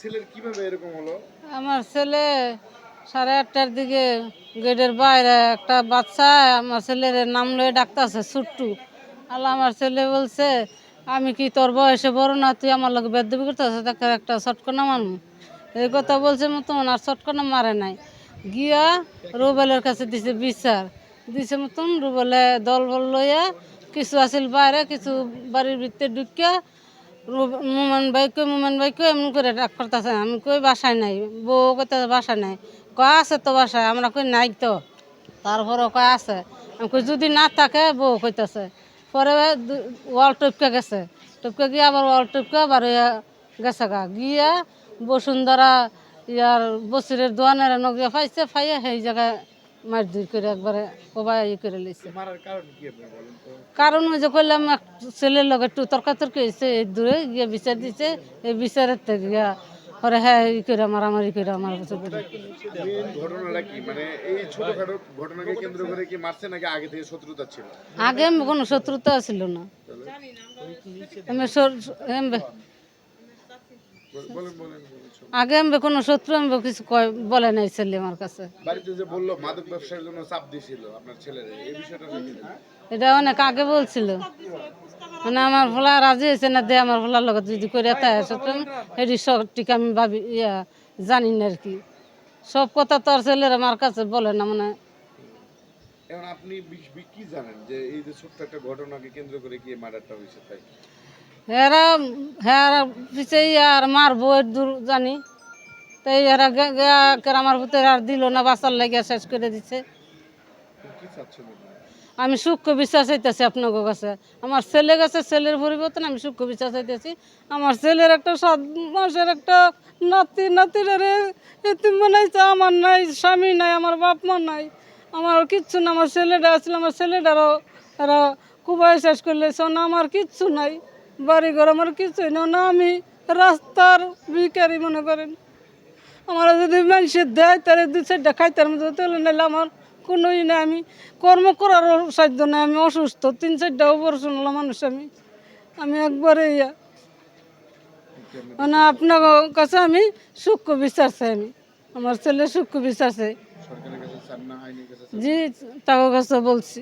ছেলের কীভাবে এরকম হলো? আমার ছেলে সাড়ে আটটার দিকে গেটের বাইরে একটা বাচ্চা, আমার ছেলের নাম লয়ে ডাকতেছে ছুট্টু আল্লাহ আমার ছেলে বলছে, আমি কি তোর বয়সে বড় না? তুই আমার লোক বেদবি করতেছে, তাকে একটা চটকনা মারমু। এই কথা বলছে মতন, আর চটকনা মারে নাই। গিয়া রুবেলের কাছে দিছে বিচার। দিছে মতন, রুবেলে দল বল লইয়া কিছু আছিল বাইরে, কিছু বাড়ির ভিতরে ঢুকিয়া মোমেন ভাই কই, মোমেন ভাই কই, এমন করে ডাক করতেছে। আমি কই, বাসায় নাই। বউ কইতে বাসায় নাই। কয়, আছে তো বাসায়? আমরা কই, নাই তো। তারপরে কয়, আছে। আমি কই, যদি না থাকে, বউ কইতেছে। পরে ওয়াল টপকে গেছে। টপকে গিয়ে আবার ওয়াল টপকে আবার গেছে গা। গিয়া বসুন্ধরা ইয়ার বসিরের দোয়ানের নগিয়া ফাইছে, ফাইয়া সেই জায়গায় মার দুই করে একবারে কবাই ই করে মারার কারণ ওই যে করলাম এক ছেলের লগে একটু তর্কাতর্কি হয়েছে এই দূরে গিয়ে বিচার দিছে এই বিচারের থেকে গিয়া পরে হ্যাঁ ই করে মারামারি করে আমার কাছে। ঘটনাটা কি? মানে এই ছোটখাটো ঘটনাকে কেন্দ্র করে কি মারছে নাকি আগে থেকে শত্রুতা ছিল? আগে আমি কোনো শত্রুতা ছিল না। আমি আগে আমি কোনো শত্রু আমি কিছু কয় বলে নাই ছেলে আমার কাছে। বাড়িতে যে বলল মাদক ব্যবসার জন্য চাপ দিছিল আপনার ছেলের এই বিষয়টা এটা অনেক আগে বলছিল। মানে আমার ফলা রাজি হয়েছে না দে আমার ফলার লগত যদি করে তাই সত্য এটি সঠিক আমি ভাবি ইয়া জানি না আর কি। সব কথা তো আর ছেলের আমার কাছে বলে না মানে। এখন আপনি কি জানেন যে এই যে ছোট্ট একটা ঘটনাকে কেন্দ্র করে কি মার্ডারটা হয়েছে তাই? এরা হ্যাঁ পিছিয়ে আর মারবো দূর জানি। তাই এরা আমার ভিতরে আর দিল না বাসার লাগিয়া শেষ করে আপনি? আমি সূক্ষ্ম বিশ্বাস হইতেছি আপনাদের কাছে। আমার ছেলে গেছে ছেলের পরিবর্তন, আমি সূক্ষ্ম বিশ্বাস হইতেছি। আমার ছেলের একটা সাত মাসের একটা নাতি, নাতির রে বানাইছে আমার নাই, স্বামী নাই, আমার বাপ মা নাই। আমার কিচ্ছু না, আমার ছেলেটা আসলে আমার ছেলেটারও এরা কুবাই শেষ করলে না, আমার কিচ্ছু নাই। বাড়ি ঘর আমার কিছুই না না আমি রাস্তার ভিকারি মনে করেন। আমার যদি মানুষের দেয় তাহলে দু চারটা খাইতার মতো তাহলে নাহলে আমার কোনোই না আমি কর্ম করার সাধ্য নাই আমি অসুস্থ তিন চারটা অপারেশন হলো মানুষ আমি। আমি একবারে ইয়া। মানে আপনার কাছে আমি সূক্ষ্ম বিশ্বাস চাই আমি। আমার ছেলে সূক্ষ্ম বিশ্বাস? জি তাকে কাছে বলছি।